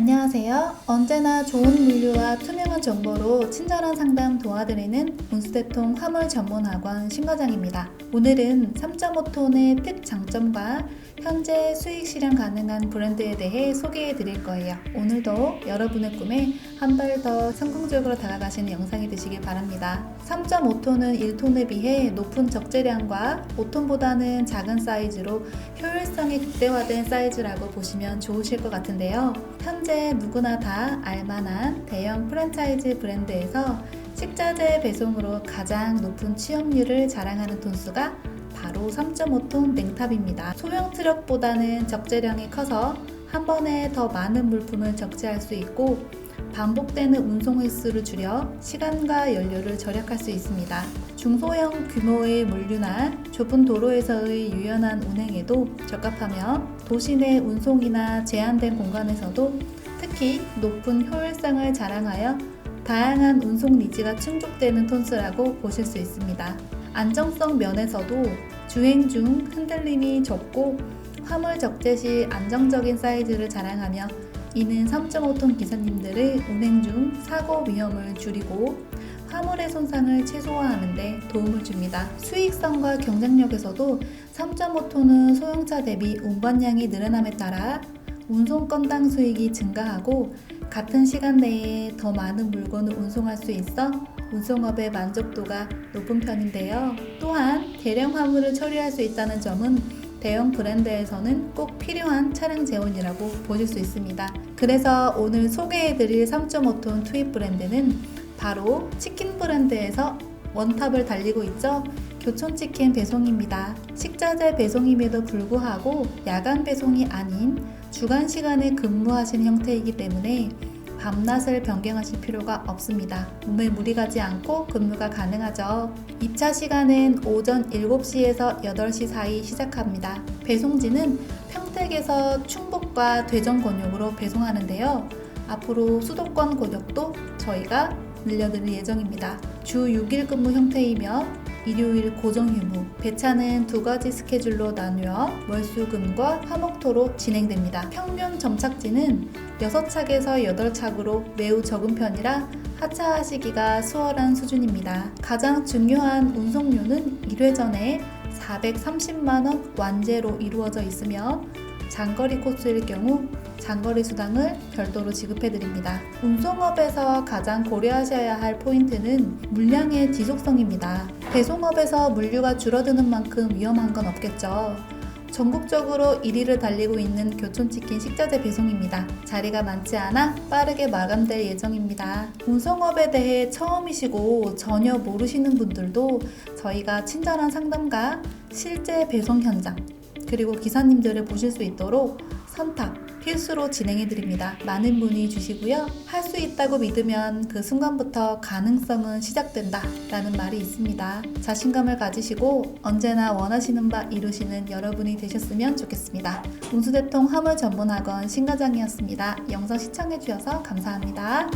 안녕하세요. 언제나 좋은 물류와 투명한 정보로 친절한 상담 도와드리는 운수대통 화물 전문 학원 신과장입니다. 오늘은 3.5톤의 특 장점과 현재 수익 실현 가능한 브랜드에 대해 소개해 드릴 거예요. 오늘도 여러분의 꿈에 한 발 더 성공적으로 다가가시는 영상이 되시길 바랍니다. 3.5톤은 1톤에 비해 높은 적재량과 5톤보다는 작은 사이즈로 효율성이 극대화된 사이즈라고 보시면 좋으실 것 같은데요. 현재 누구나 다 알만한 대형 프랜차이즈 브랜드에서 식자재 배송으로 가장 높은 취업률을 자랑하는 톤수가 바로 3.5톤 냉탑입니다. 소형 트럭보다는 적재량이 커서 한 번에 더 많은 물품을 적재할 수 있고 반복되는 운송 횟수를 줄여 시간과 연료를 절약할 수 있습니다. 중소형 규모의 물류나 좁은 도로에서의 유연한 운행에도 적합하며 도시 내 운송이나 제한된 공간에서도 특히 높은 효율성을 자랑하여 다양한 운송 니즈가 충족되는 톤수라고 보실 수 있습니다. 안정성 면에서도 주행 중 흔들림이 적고 화물 적재 시 안정적인 사이즈를 자랑하며 이는 3.5톤 기사님들의 운행 중 사고 위험을 줄이고 화물의 손상을 최소화하는 데 도움을 줍니다. 수익성과 경쟁력에서도 3.5톤은 소형차 대비 운반량이 늘어남에 따라 운송 건당 수익이 증가하고 같은 시간 내에 더 많은 물건을 운송할 수 있어 운송업의 만족도가 높은 편인데요. 또한 대량 화물을 처리할 수 있다는 점은 대형 브랜드에서는 꼭 필요한 차량 재원이라고 보실 수 있습니다. 그래서 오늘 소개해드릴 3.5톤 투입 브랜드는 바로 치킨 브랜드에서 원탑을 달리고 있죠. 교촌치킨 배송입니다. 식자재 배송임에도 불구하고 야간 배송이 아닌 주간 시간에 근무하시는 형태이기 때문에 밤낮을 변경하실 필요가 없습니다. 몸에 무리 가 지 않고 근무가 가능하죠. 2차 시간은 오전 7시에서 8시 사이 시작합니다. 배송지는 평택에서 충북과 대전 권역으로 배송하는데요. 앞으로 수도권 권역도 저희가 늘려드릴 예정입니다. 주 6일 근무 형태이며 일요일 고정 휴무, 배차는 두 가지 스케줄로 나누어 월수금과 화목토로 진행됩니다. 평균 점착지는 6착에서 8착으로 매우 적은 편이라 하차하시기가 수월한 수준입니다. 가장 중요한 운송료는 1회전에 430만원 완제로 이루어져 있으며 장거리 코스일 경우 장거리 수당을 별도로 지급해드립니다. 운송업에서 가장 고려하셔야 할 포인트는 물량의 지속성입니다. 배송업에서 물류가 줄어드는 만큼 위험한 건 없겠죠. 전국적으로 1위를 달리고 있는 교촌치킨 식자재 배송입니다. 자리가 많지 않아 빠르게 마감될 예정입니다. 운송업에 대해 처음이시고 전혀 모르시는 분들도 저희가 친절한 상담과 실제 배송 현장, 그리고 기사님들을 보실 수 있도록 선탑, 필수로 진행해 드립니다. 많은 문의 주시고요. 할 수 있다고 믿으면 그 순간부터 가능성은 시작된다 라는 말이 있습니다. 자신감을 가지시고 언제나 원하시는 바 이루시는 여러분이 되셨으면 좋겠습니다. 운수대통 화물 전문학원 신과장이었습니다. 영상 시청해 주셔서 감사합니다.